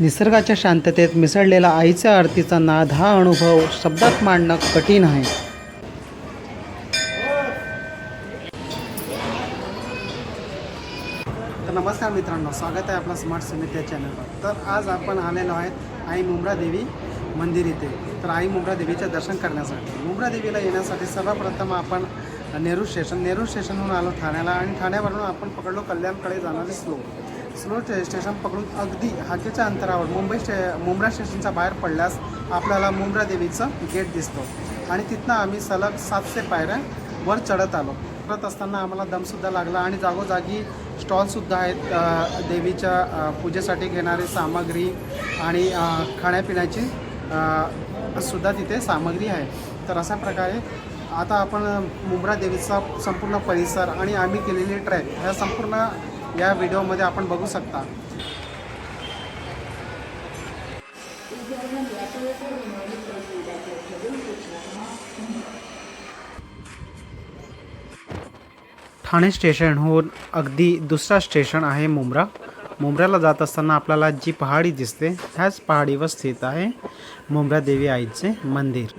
निसर्गाच्या शांततेत मिसळलेला आईच्या आरतीचा नाद हा अनुभव शब्दात मांडणं कठीण आहे. तर नमस्कार मित्रांनो स्वागत आहे आपला स्मार्ट समिती या चॅनलवर तर आज आपण आलेलो आहेत आई मुंब्रा देवी मंदिर इथे. तर आई मुंब्रा देवीचे दर्शन करण्यासाठी. मुंब्रा देवीला येण्यासाठी सर्वप्रथम आपण नेहरू स्टेशन नेहरू स्टेशनहून आलो ठाण्याला आणि ठाण्यावरून आपण पकडलो कल्याणकडे जाणारे स्लो स्लो स्टेशन पकडून अगदी हाकेच्या अंतरावर मुंबई स्टे मुंब्रा स्टेशनच्या बाहेर पडल्यास आपल्याला मुंब्रा देवीचं गेट दिसतो. आणि तिथनं आम्ही सलग सातशे पायऱ्या वर चढत आलो. करत असताना आम्हाला दमसुद्धा लागला आणि जागोजागी स्टॉलसुद्धा आहेत देवीच्या पूजेसाठी घेणारी सामग्री आणि खाण्यापिण्याची सुद्धा तिथे सामग्री आहे. तर अशा प्रकारे आता आपण मुंब्रा देवीचा संपूर्ण परिसर आणि आम्ही केलेली ट्रॅक ह्या संपूर्ण या व्हिडिओमध्ये आपण बघू शकता. ठाणे स्टेशनहून अगदी दुसरा स्टेशन आहे मुंब्रा. मुंब्र्याला जात असताना आपल्याला जी पहाडी दिसते ह्याच पहाडीवर स्थित आहे मुंब्रा देवी आईचे मंदिर.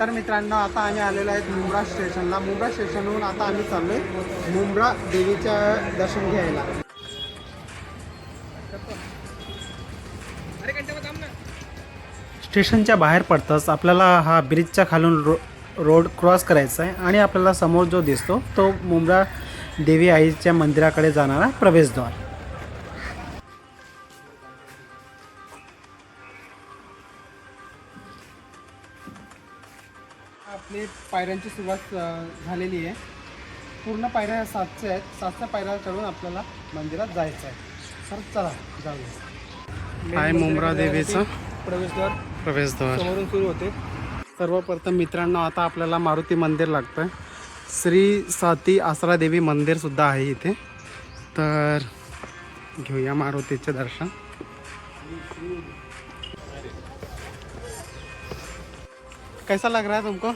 तर मित्रांनो आता आम्ही आलेलो आहेत मुंब्रा स्टेशनला. मुंब्रा स्टेशनहून आता आम्ही चाललोय मुंब्रा देवीच्या दर्शन घ्यायला. स्टेशनच्या बाहेर पडताच आपल्याला हा ब्रिजच्या खालून रो रोड क्रॉस करायचा आहे आणि आपल्याला समोर जो दिसतो तो मुंब्रा देवी आईच्या मंदिराकडे जाणारा प्रवेशद्वार. आपली पायऱ्यांची सुरुवात झालेली आहे. पूर्ण पायऱ्या सातशे आहेत. सातशे पायऱ्या चढून आपल्याला मंदिरात जायचं आहे. तर चला जाऊया. आहे मुंब्रा देवीचं. प्रवेशद्वार. प्रवेशद्वार. समोरून सुरू होते. सर्वप्रथम मित्रांनो आता आपल्याला मारुती मंदिर लागतं श्री साती आसरा देवी मंदिर सुद्धा आहे इथे. तर घेऊया मारुतीचे दर्शन. कैसा लग रहा है तुमको?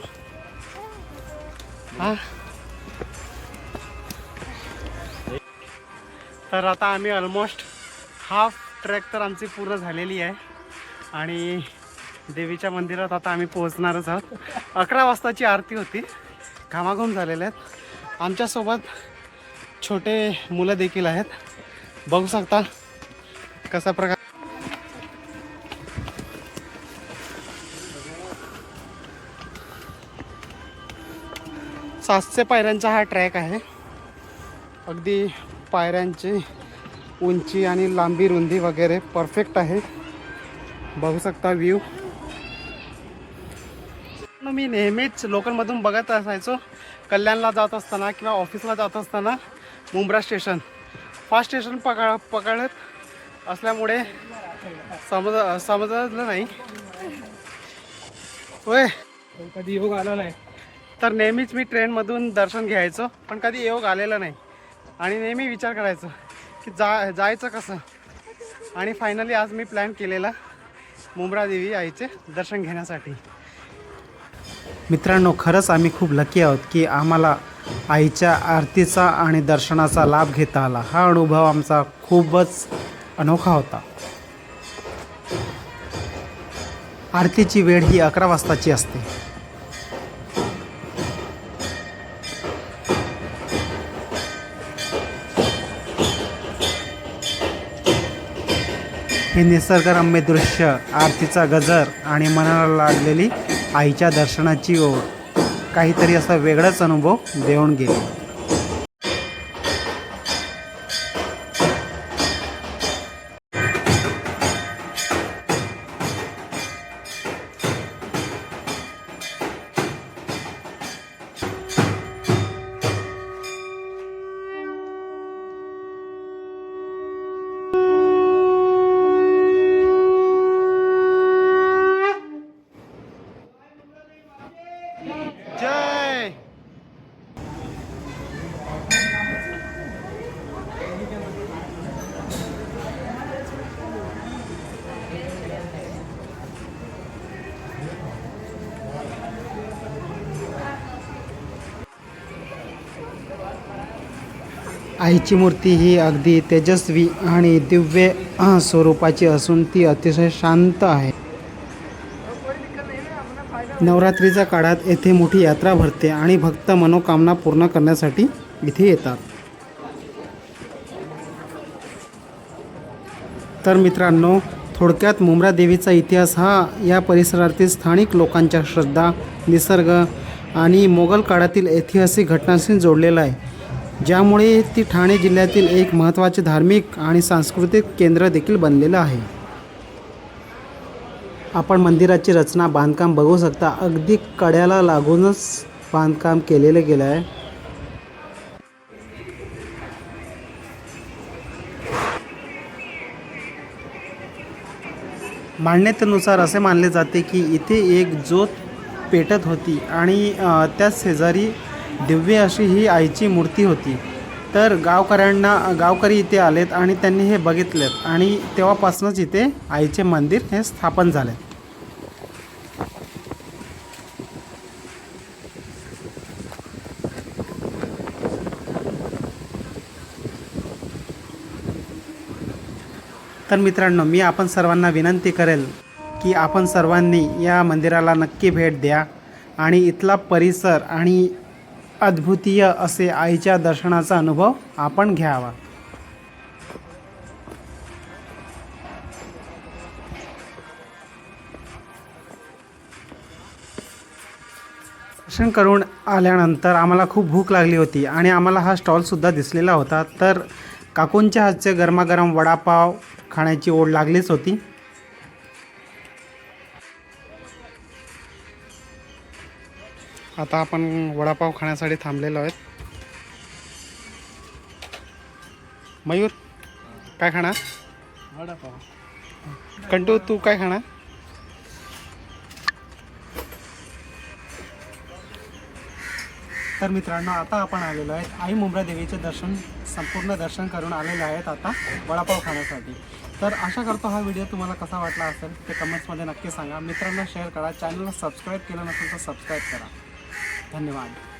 हाँ। तर आता आम्ही ऑलमोस्ट हाफ ट्रॅक तर आमची पूर्ण झालेली आहे. आणि देवीच्या मंदिरात आता आम्ही पोहोचणारच आहोत. अकरा वाजताची आरती होती. घामाघूम झालेल्या आहेत. आमच्यासोबत छोटे मुलं देखील आहेत. बघू शकता कसा प्रकार सातशे पायऱ्यांचा हा ट्रॅक आहे. अगदी पायऱ्यांची उंची आणि लांबी रुंदी वगैरे परफेक्ट आहे. बघू शकता व्ह्यू. मी नेहमीच लोकलमधून बघत असायचो. कल्याणला जात असताना किंवा ऑफिसला जात असताना मुंब्रा स्टेशन. फास्ट स्टेशन पकड पकडत असल्यामुळे समज समजलं नाही. होय. कधी योग आला नाही. तर नेहमीच मी ट्रेनमधून दर्शन घ्यायचो पण कधी योग आलेला नाही. आणि नेहमी विचार करायचो की जा जायचं कसं? आणि फायनली आज मी प्लॅन केलेला मुंब्रा देवी आईचे दर्शन घेण्यासाठी. मित्रांनो खरंच आम्ही खूप लकी आहोत की आम्हाला आईच्या आरतीचा आणि दर्शनाचा लाभ घेता आला. हा अनुभव आमचा खूपच अनोखा होता. आरतीची वेळ ही अकरा वाजताची असते. हे निसर्गरम्य दृश्य आरतीचा गजर आणि मनाला लागलेली आईच्या दर्शनाची ओढ काहीतरी असा वेगळाच अनुभव देऊन गेले. आईची मूर्ती ही अगदी तेजस्वी आणि दिव्य स्वरूपाची असून ती अतिशय शांत आहे. नवरात्रीच्या काळात येथे मोठी यात्रा भरते आणि भक्त मनोकामना पूर्ण करण्यासाठी इथे येतात. तर मित्रांनो थोडक्यात मुंब्रा देवीचा इतिहास हा या परिसरातील स्थानिक लोकांच्या श्रद्धा निसर्ग आणि मोगल काळातील ऐतिहासिक घटनांशी जोडलेला आहे. ज्यामुळे ती ठाणे जिल्ह्यातील एक महत्त्वाचे धार्मिक आणि सांस्कृतिक केंद्र देखील बनलेलं आहे. आपण मंदिराची रचना बांधकाम बघू शकता. अगदी कड्याला लागूनच बांधकाम केलेलं गेलं आहे. मान्यतेनुसार असे मानले जाते की इथे एक ज्योत पेटत होती आणि त्याच शेजारी दिव्य अशी ही आईची मूर्ती होती. तर गावकऱ्यांना गावकरी इथे आलेत आणि त्यांनी हे बघितलेत आणि तेव्हापासूनच इथे आईचे मंदिर हे स्थापन झाले. तर मित्रांनो मी आपण सर्वांना विनंती करेल की आपण सर्वांनी या मंदिराला नक्की भेट द्या आणि इथला परिसर आणि अद्भुतीय असे आईच्या दर्शनाचा अनुभव आपण घ्यावा. दर्शन करून आल्यानंतर आम्हाला खूप भूक लागली होती आणि आम्हाला हा स्टॉलसुद्धा दिसलेला होता. तर काकूंच्या हातचे गरमागरम वडापाव खाण्याची ओढ लागलीच होती. आता आपण वडापाव खाण्यासाठी थांबलेलो आहेत. मयूर काय खाणार? वडापाव. कंटू तू काय खाणार? तर मित्रांनो आता आपण आलेलो आहे आई मुंब्रा देवीचे दर्शन संपूर्ण दर्शन करून आलेले आहेत आता वडापाव खाण्यासाठी. तर आशा करतो हा व्हिडिओ तुम्हाला कसा वाटला असेल ते कमेंट्समध्ये नक्की सांगा. मित्रांनो शेअर करा. चॅनलला सबस्क्राईब केलं नसेल तर सबस्क्राईब करा. धन्यवाद.